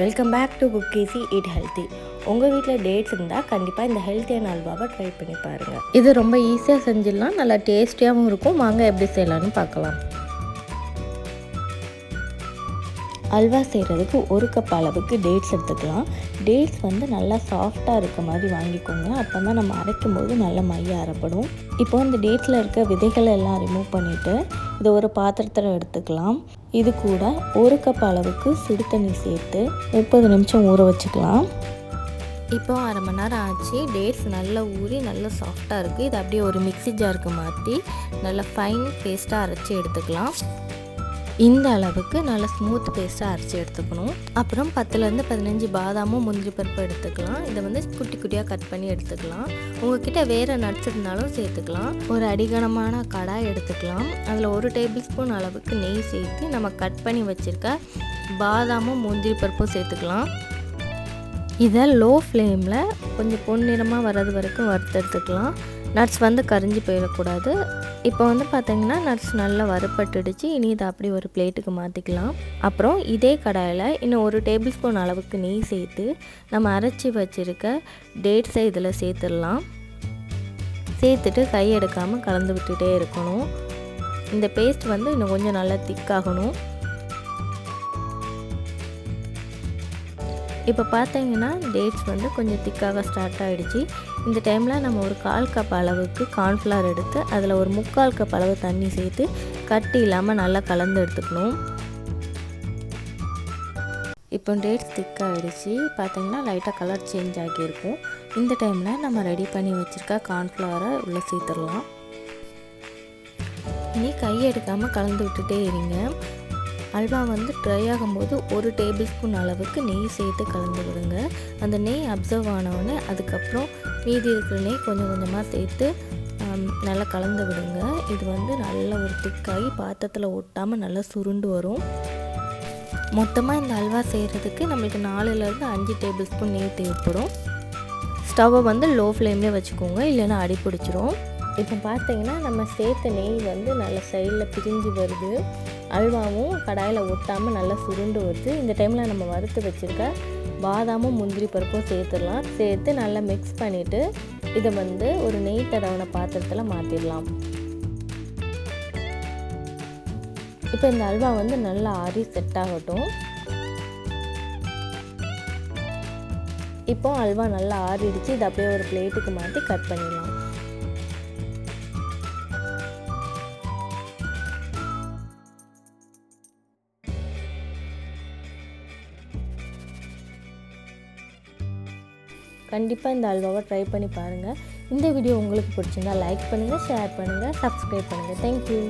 Welcome back to குக்கீசி it healthy உங்கள் வீட்டில் டேட்ஸ் இருந்தால் கண்டிப்பாக இந்த ஹெல்த்தியான அல்வாவை ட்ரை பண்ணி பாருங்கள் இது ரொம்ப ஈஸியாக செஞ்சிடலாம். நல்லா டேஸ்டியாகவும் இருக்கும். வாங்க எப்படி செய்யலாம்னு பார்க்கலாம். அல்வா செய்கிறதுக்கு ஒரு கப் அளவுக்கு டேட்ஸ் எடுத்துக்கலாம். டேட்ஸ் வந்து நல்லா சாஃப்டாக இருக்க மாதிரி வாங்கிக்கோங்க. அப்போ தான் நம்ம அரைக்கும் போது நல்ல மைய அரைப்படும். இப்போ இந்த டேட்ஸில் இருக்க விதைகளை எல்லாம் ரிமூவ் பண்ணிவிட்டு இதை ஒரு பாத்திரத்தில் எடுத்துக்கலாம். இது கூட ஒரு கப் அளவுக்கு சுடு தண்ணி சேர்த்து முப்பது நிமிஷம் ஊற வச்சுக்கலாம். இப்போ அரை மணி நேரம் ஆச்சு. டேட்ஸ் நல்லா ஊறி நல்லா சாஃப்டாக இருக்குது இது அப்படியே ஒரு மிக்சி ஜாருக்கு மாற்றி நல்லா ஃபைன் பேஸ்ட்டாக அரைச்சி எடுத்துக்கலாம். இந்த அளவுக்கு நல்லா ஸ்மூத் பேஸ்ட்டாக அரைச்சி எடுத்துக்கணும். அப்புறம் பத்துலேருந்து பதினஞ்சு பாதாமும் முந்திரி பருப்பு எடுத்துக்கலாம். இதை வந்து குட்டி குட்டியாக கட் பண்ணி எடுத்துக்கலாம். உங்ககிட்ட வேறு நட்ஸ் இருந்தாலும் சேர்த்துக்கலாம். ஒரு அடிகனமான கடாய் எடுத்துக்கலாம். அதில் ஒரு டேபிள் ஸ்பூன் அளவுக்கு நெய் சேர்த்து நம்ம கட் பண்ணி வச்சுருக்க பாதாமும் முந்திரி பருப்பும் சேர்த்துக்கலாம். இதை லோ ஃப்ளேமில் கொஞ்சம் பொன்னிறமாக வர்றது வரைக்கும் வறுத்தெடுத்துக்கலாம் நட்ஸ் வந்து கரிஞ்சு போயிடக்கூடாது. இப்போ வந்து பார்த்திங்கன்னா நட்ஸ் நல்லா வறுப்பட்டுடுச்சு இனி இதை அப்படி ஒரு பிளேட்டுக்கு மாற்றிக்கலாம் அப்புறம் இதே கடாயில் இன்னும் ஒரு டேபிள் ஸ்பூன் அளவுக்கு நெய் சேர்த்து நம்ம அரைச்சி வச்சுருக்க டேட்ஸை இதில் சேர்த்துடலாம். சேர்த்துட்டு கை எடுக்காமல் கலந்து விட்டுகிட்டே இருக்கணும். இந்த பேஸ்ட் வந்து இன்னும் கொஞ்சம் நல்லா திக்காகணும் இப்போ பார்த்தீங்கன்னா டேட்ஸ் வந்து கொஞ்சம் திக்காக ஸ்டார்ட் ஆகிடுச்சு இந்த டைமில் நம்ம ஒரு கால் கப் அளவுக்கு கார்ன்ஃப்ளவர் எடுத்து அதில் ஒரு முக்கால் கப் அளவு தண்ணி சேர்த்து கட்டி இல்லாமல் நல்லா கலந்து எடுத்துக்கணும். இப்போ டேட்ஸ் திக்காகிடுச்சு பார்த்தீங்கன்னா லைட்டாக கலர் சேஞ்ச் ஆகியிருக்கும். இந்த டைமில் நம்ம ரெடி பண்ணி வச்சுருக்க கார்ன்ஃப்ளவரை உள்ளே சேர்த்துடலாம். இனி கை எடுக்காமல் கலந்து விட்டுட்டே இருங்க. அல்வா வந்து ட்ரை ஆகும்போது ஒரு டேபிள் ஸ்பூன் அளவுக்கு நெய் சேர்த்து கலந்து விடுங்க. அந்த நெய் அப்சர்வ் ஆனவுடனே அதுக்கப்புறம் மீதி இருக்கிற நெய் கொஞ்சம் கொஞ்சமாக சேர்த்து நல்லா கலந்து விடுங்க. இது வந்து நல்ல ஒரு திக்காகி பாத்திரத்தில் ஒட்டாமல் நல்லா சுருண்டு வரும். மொத்தமாக இந்த அல்வா செய்கிறதுக்கு நம்மளுக்கு நாலுலேருந்து அஞ்சு டேபிள் ஸ்பூன் நெய் தேவைப்படும். ஸ்டவ்வை வந்து லோ ஃப்ளேம்லேயே வச்சுக்கோங்க இல்லைன்னா அடி பிடிச்சிரும். இப்போ பார்த்தீங்கன்னா நம்ம சேர்த்த நெய் வந்து நல்ல சைடில் பிரிஞ்சு வருது. அல்வாவும் கடாயில் ஒட்டாமல் நல்லா சுருண்டு ஊற்றி இந்த டைமில் நம்ம வறுத்து வச்சுருக்க பாதாமும் முந்திரி பருப்பும் சேர்த்துடலாம். சேர்த்து நல்லா மிக்ஸ் பண்ணிவிட்டு இதை வந்து ஒரு நெய் தடவன பாத்திரத்தில் மாற்றிடலாம் இப்போ இந்த அல்வா வந்து நல்லா ஆறி செட் ஆகட்டும். இப்போ அல்வா நல்லா ஆறிடுச்சு. இதை அப்படியே ஒரு பிளேட்டுக்கு மாற்றி கட் பண்ணிடலாம். கண்டிப்பாக இந்த அல்வாவை ட்ரை பண்ணி பாருங்கள் இந்த வீடியோ உங்களுக்கு பிடிச்சிருந்தா லைக் பண்ணுங்கள் ஷேர் பண்ணுங்கள் சப்ஸ்கிரைப் பண்ணுங்கள் தேங்க்யூ